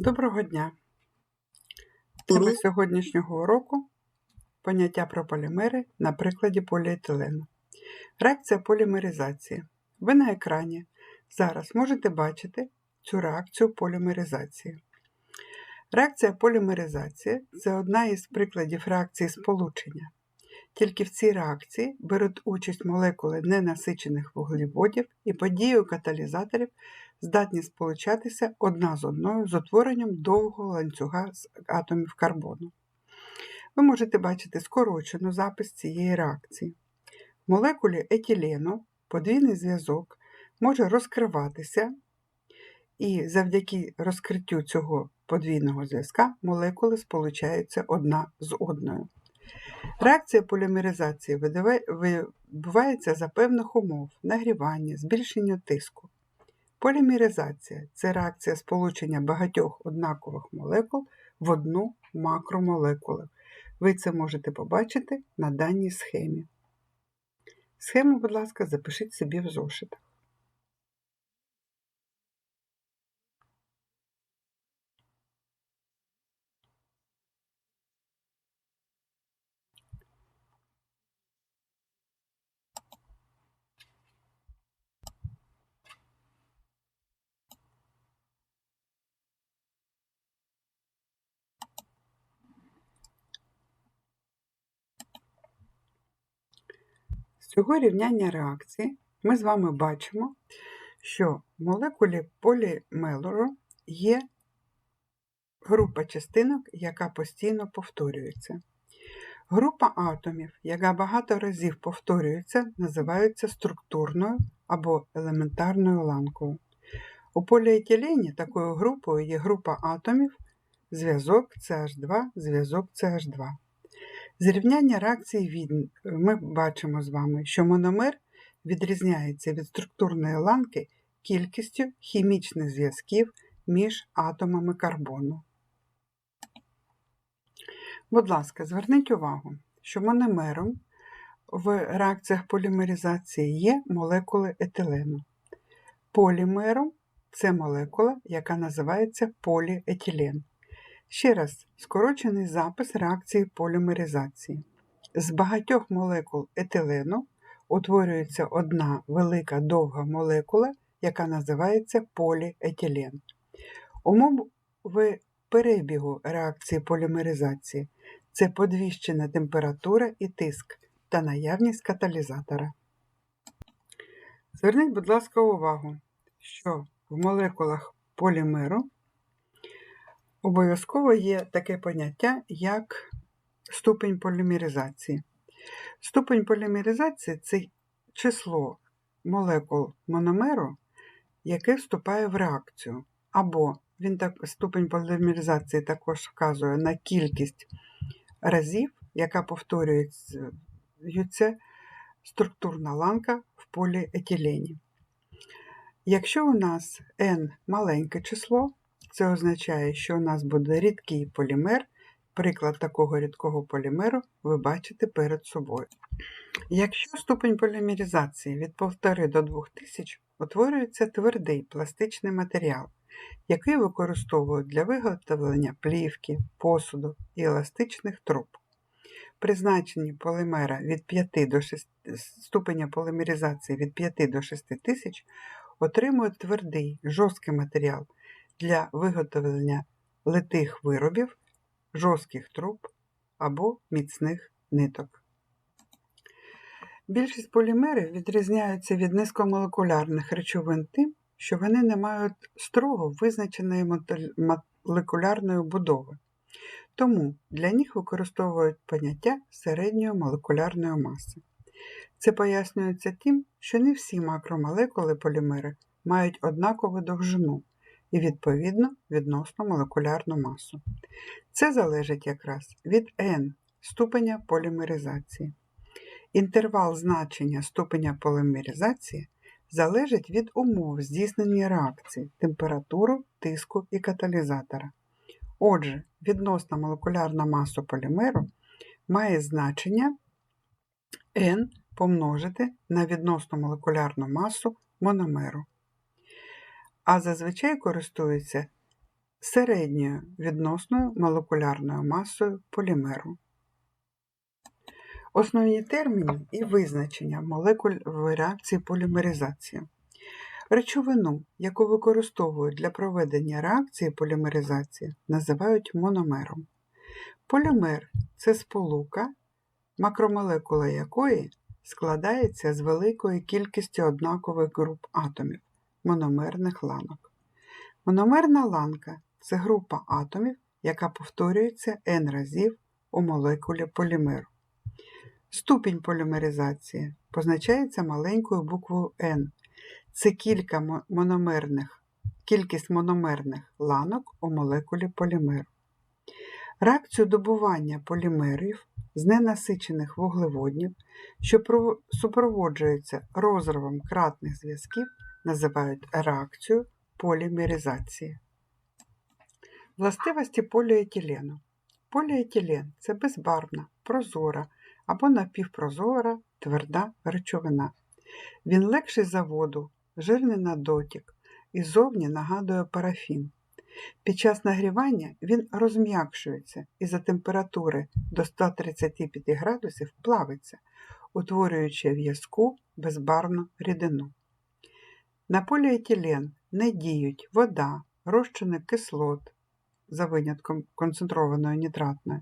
Доброго дня! Тема сьогоднішнього уроку поняття про полімери на прикладі поліетилену. Реакція полімеризації. Ви на екрані зараз можете бачити цю реакцію полімеризації. Реакція полімеризації це одна із прикладів реакції сполучення. Тільки в цій реакції беруть участь молекули ненасичених вуглеводів і подією каталізаторів здатні сполучатися одна з одною з утворенням довгого ланцюга з атомів карбону. Ви можете бачити скорочену запис цієї реакції. В молекулі етилену подвійний зв'язок може розкриватися, і завдяки розкриттю цього подвійного зв'язка молекули сполучаються одна з одною. Реакція полімеризації відбувається за певних умов нагрівання, збільшення тиску. Полімеризація це реакція сполучення багатьох однакових молекул в одну макромолекулу. Ви це можете побачити на даній схемі. Схему, будь ласка, запишіть собі в зошитах. цього рівняння реакції ми з вами бачимо, що в молекулі полімелору є група частинок, яка постійно повторюється. Група атомів, яка багато разів повторюється, називається структурною або елементарною ланкою. У поліетилені такою групою є група атомів, зв'язок ch 2 зв'язок ch 2 Зрівняння реакції від... ми бачимо з вами, що мономер відрізняється від структурної ланки кількістю хімічних зв'язків між атомами карбону. Будь ласка, зверніть увагу, що мономером в реакціях полімеризації є молекули етилену. Полімером це молекула, яка називається поліетилен. Ще раз, скорочений запис реакції полімеризації. З багатьох молекул етилену утворюється одна велика довга молекула, яка називається поліетилен. Умови перебігу реакції полімеризації це подвищена температура і тиск та наявність каталізатора. Зверніть, будь ласка, увагу, що в молекулах полімеру Обов'язково є таке поняття, як ступень полімеризації. Ступень полімеризації це число молекул мономеру, яке вступає в реакцію. Або він так, ступень полімеризації також вказує на кількість разів, яка повторюється структурна ланка в поліетилені. Якщо у нас n маленьке число, це означає, що у нас буде рідкий полімер. Приклад такого рідкого полімеру ви бачите перед собою. Якщо ступень полімеризації від 1,5 до 2000 утворюється твердий пластичний матеріал, який використовують для виготовлення плівки, посуду і еластичних труб. При значенні полімера від 5 до 6, ступеня полімеризації від 5 до 6 тисяч отримують твердий жорсткий матеріал для виготовлення литих виробів, жорстких труб або міцних ниток. Більшість полімерів відрізняються від низькомолекулярних речовин тим, що вони не мають строго визначеної молекулярної будови. Тому для них використовують поняття середньої молекулярної маси. Це пояснюється тим, що не всі макромолекули полімери мають однакову довжину, і, відповідно, відносно молекулярну масу. Це залежить якраз від n ступеня полімеризації. Інтервал значення ступеня полімеризації залежить від умов здійснення реакції, температуру, тиску і каталізатора. Отже, відносна молекулярна маса полімеру має значення n помножити на відносну молекулярну масу мономеру а зазвичай користуються середньою відносною молекулярною масою полімеру. Основні терміни і визначення молекульної реакції полімеризації. Речовину, яку використовують для проведення реакції полімеризації, називають мономером. Полімер це сполука, макромолекула якої складається з великої кількості однакових груп атомів мономерних ланок. Мономерна ланка це група атомів, яка повторюється n разів у молекулі полімеру. Ступінь полімеризації позначається маленькою буквою n. Це кілька мономерних, кількість мономерних ланок у молекулі полімеру. Реакцію добування полімерів з ненасичених вуглеводнів, що супроводжується розривом кратних зв'язків, називають реакцією полімеризації. Властивості поліетилену. Поліетилен – це безбарвна, прозора або напівпрозора тверда речовина. Він легший за воду, жирний на дотик і зовні нагадує парафін. Під час нагрівання він розм'якшується і за температури до 135 градусів плавиться, утворюючи в'язку безбарвну рідину. На поліетилен не діють вода, розчини кислот за винятком концентрованої нітратної,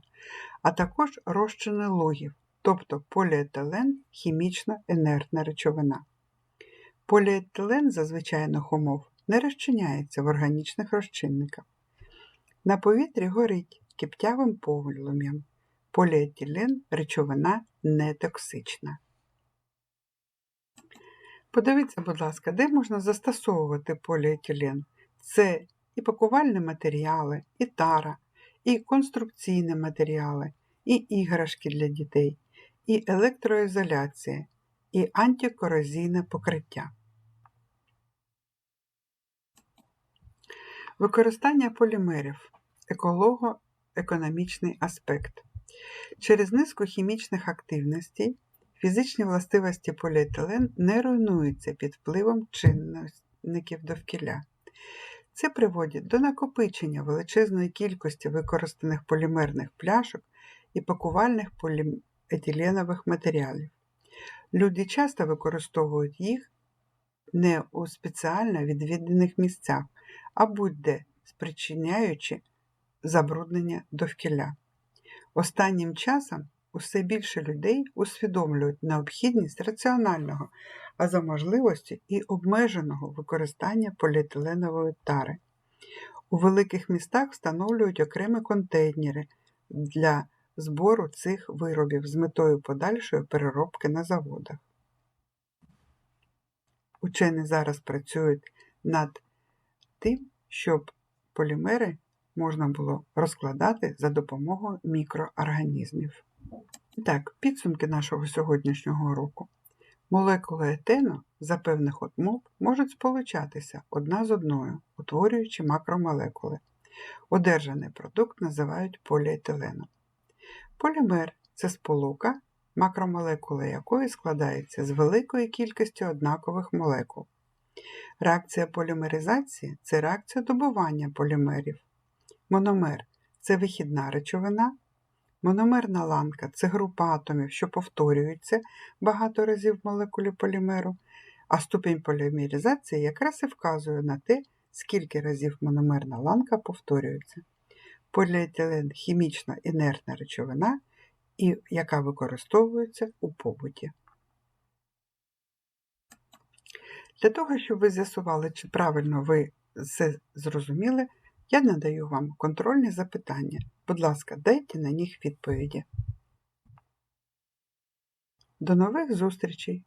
а також розчини логів, тобто поліетилен хімічно інертна речовина. Поліетилен за умов не розчиняється в органічних розчинниках. На повітрі горить киптявим полум'ям. Поліетилен речовина нетоксична. Подивіться, будь ласка, де можна застосовувати поліетилен? Це і пакувальні матеріали, і тара, і конструкційні матеріали, і іграшки для дітей, і електроізоляція, і антикорозійне покриття. Використання полімерів еколого-економічний аспект. Через низку хімічних активностей фізичні властивості поліетилен не руйнуються під впливом чинників довкілля. Це приводить до накопичення величезної кількості використаних полімерних пляшок і пакувальних поліетиленових матеріалів. Люди часто використовують їх не у спеціально відвідених місцях, а будь-де спричиняючи забруднення довкілля. Останнім часом усе більше людей усвідомлюють необхідність раціонального, а за можливості і обмеженого використання поліетиленової тари. У великих містах встановлюють окремі контейнери для збору цих виробів з метою подальшої переробки на заводах. Учені зараз працюють над тим, щоб полімери можна було розкладати за допомогою мікроорганізмів. Так, підсумки нашого сьогоднішнього уроку. Молекули етену за певних умов можуть сполучатися одна з одною, утворюючи макромолекули. Одержаний продукт називають поліетиленом. Полімер це сполука, макромолекула якої складається з великої кількості однакових молекул. Реакція полімеризації це реакція добування полімерів. Мономер це вихідна речовина. Мономерна ланка це група атомів, що повторюються багато разів в молекулі полімеру, а ступінь полімеризації якраз і вказує на те, скільки разів мономерна ланка повторюється. Поліетилен хімічна інертна речовина, яка використовується у побуті. Для того, щоб ви з'ясували, чи правильно ви все зрозуміли, я надаю вам контрольні запитання. Будь ласка, дайте на них відповіді. До нових зустрічей!